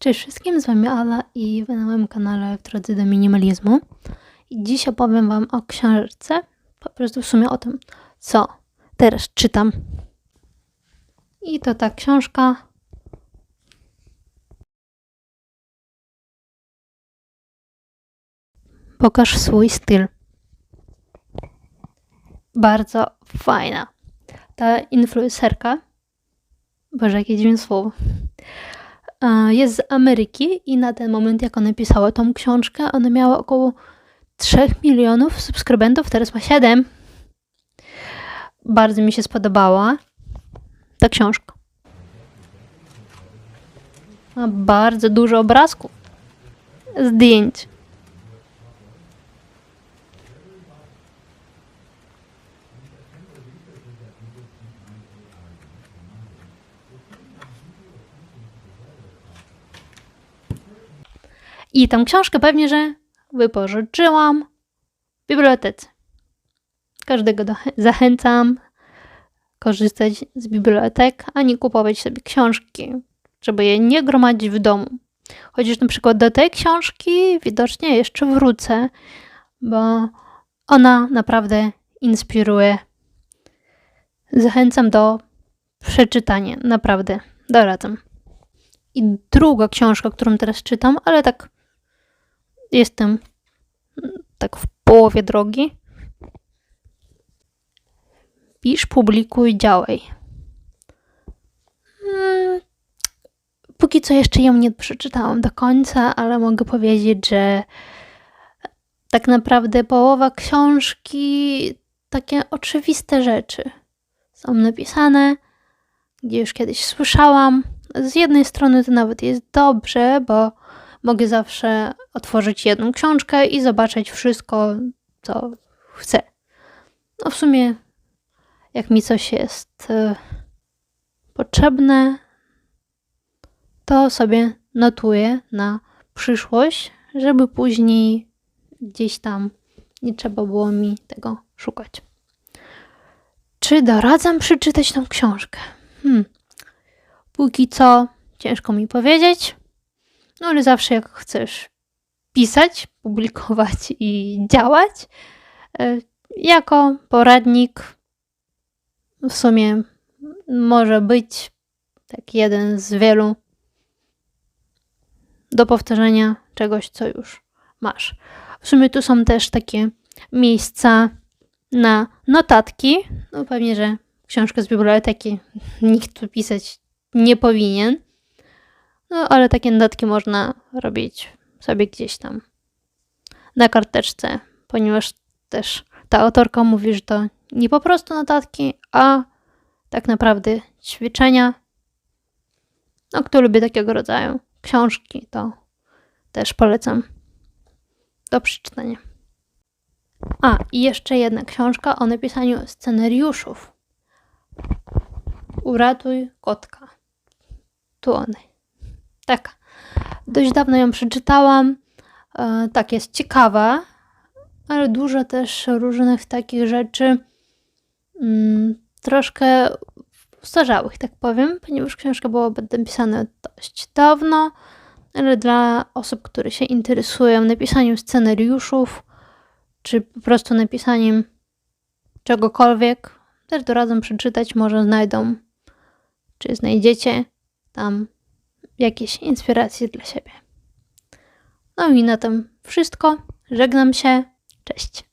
Cześć wszystkim, z Wami Ala i na moim kanale w drodze do minimalizmu. I dziś opowiem Wam o książce, po prostu w sumie o tym, co teraz czytam. I to ta książka Pokaż swój styl. Bardzo fajna. Ta influencerka, Boże, jakie dziwne słowo, jest z Ameryki i na ten moment, jak ona pisała tą książkę, ona miała około 3 milionów subskrybentów, teraz ma 7. Bardzo mi się spodobała ta książka. Ma bardzo dużo obrazków, zdjęć. I tę książkę pewnie, że wypożyczyłam w bibliotece. Każdego zachęcam korzystać z bibliotek, a nie kupować sobie książki, żeby je nie gromadzić w domu. Chociaż na przykład do tej książki widocznie jeszcze wrócę, bo ona naprawdę inspiruje. Zachęcam do przeczytania, naprawdę, doradzam. I druga książka, którą teraz czytam, ale tak jestem tak w połowie drogi. Pisz, publikuj, działaj. Hmm, Póki co jeszcze ją nie przeczytałam do końca, ale mogę powiedzieć, że tak naprawdę połowa książki takie oczywiste rzeczy są napisane, gdzie już kiedyś słyszałam. Z jednej strony to nawet jest dobrze, bo mogę zawsze otworzyć jedną książkę i zobaczyć wszystko, co chcę. No w sumie, jak mi coś jest e, potrzebne, to sobie notuję na przyszłość, żeby później gdzieś tam nie trzeba było mi tego szukać. Czy doradzam przeczytać tą książkę? Hmm. Póki co ciężko mi powiedzieć. No ale zawsze jak chcesz pisać, publikować i działać, e, jako poradnik w sumie może być tak jeden z wielu do powtarzania czegoś, co już masz. W sumie tu są też takie miejsca na notatki. No pewnie, że książkę z biblioteki nikt tu pisać nie powinien. No, ale takie notatki można robić sobie gdzieś tam na karteczce, ponieważ też ta autorka mówi, że to nie po prostu notatki, a tak naprawdę ćwiczenia. No, kto lubi takiego rodzaju książki, to też polecam do przeczytania. A, i jeszcze jedna książka o napisaniu scenariuszów. Uratuj kotka. Tu one. Tak. Dość dawno ją przeczytałam. E, tak, jest ciekawa, ale dużo też różnych takich rzeczy mm, troszkę starzałych, tak powiem, ponieważ książka była napisana dość dawno, ale dla osób, które się interesują napisaniem scenariuszów, czy po prostu napisaniem czegokolwiek, też doradzam przeczytać, może znajdą, czy znajdziecie tam jakieś inspiracje dla siebie. No i na tym wszystko. Żegnam się. Cześć.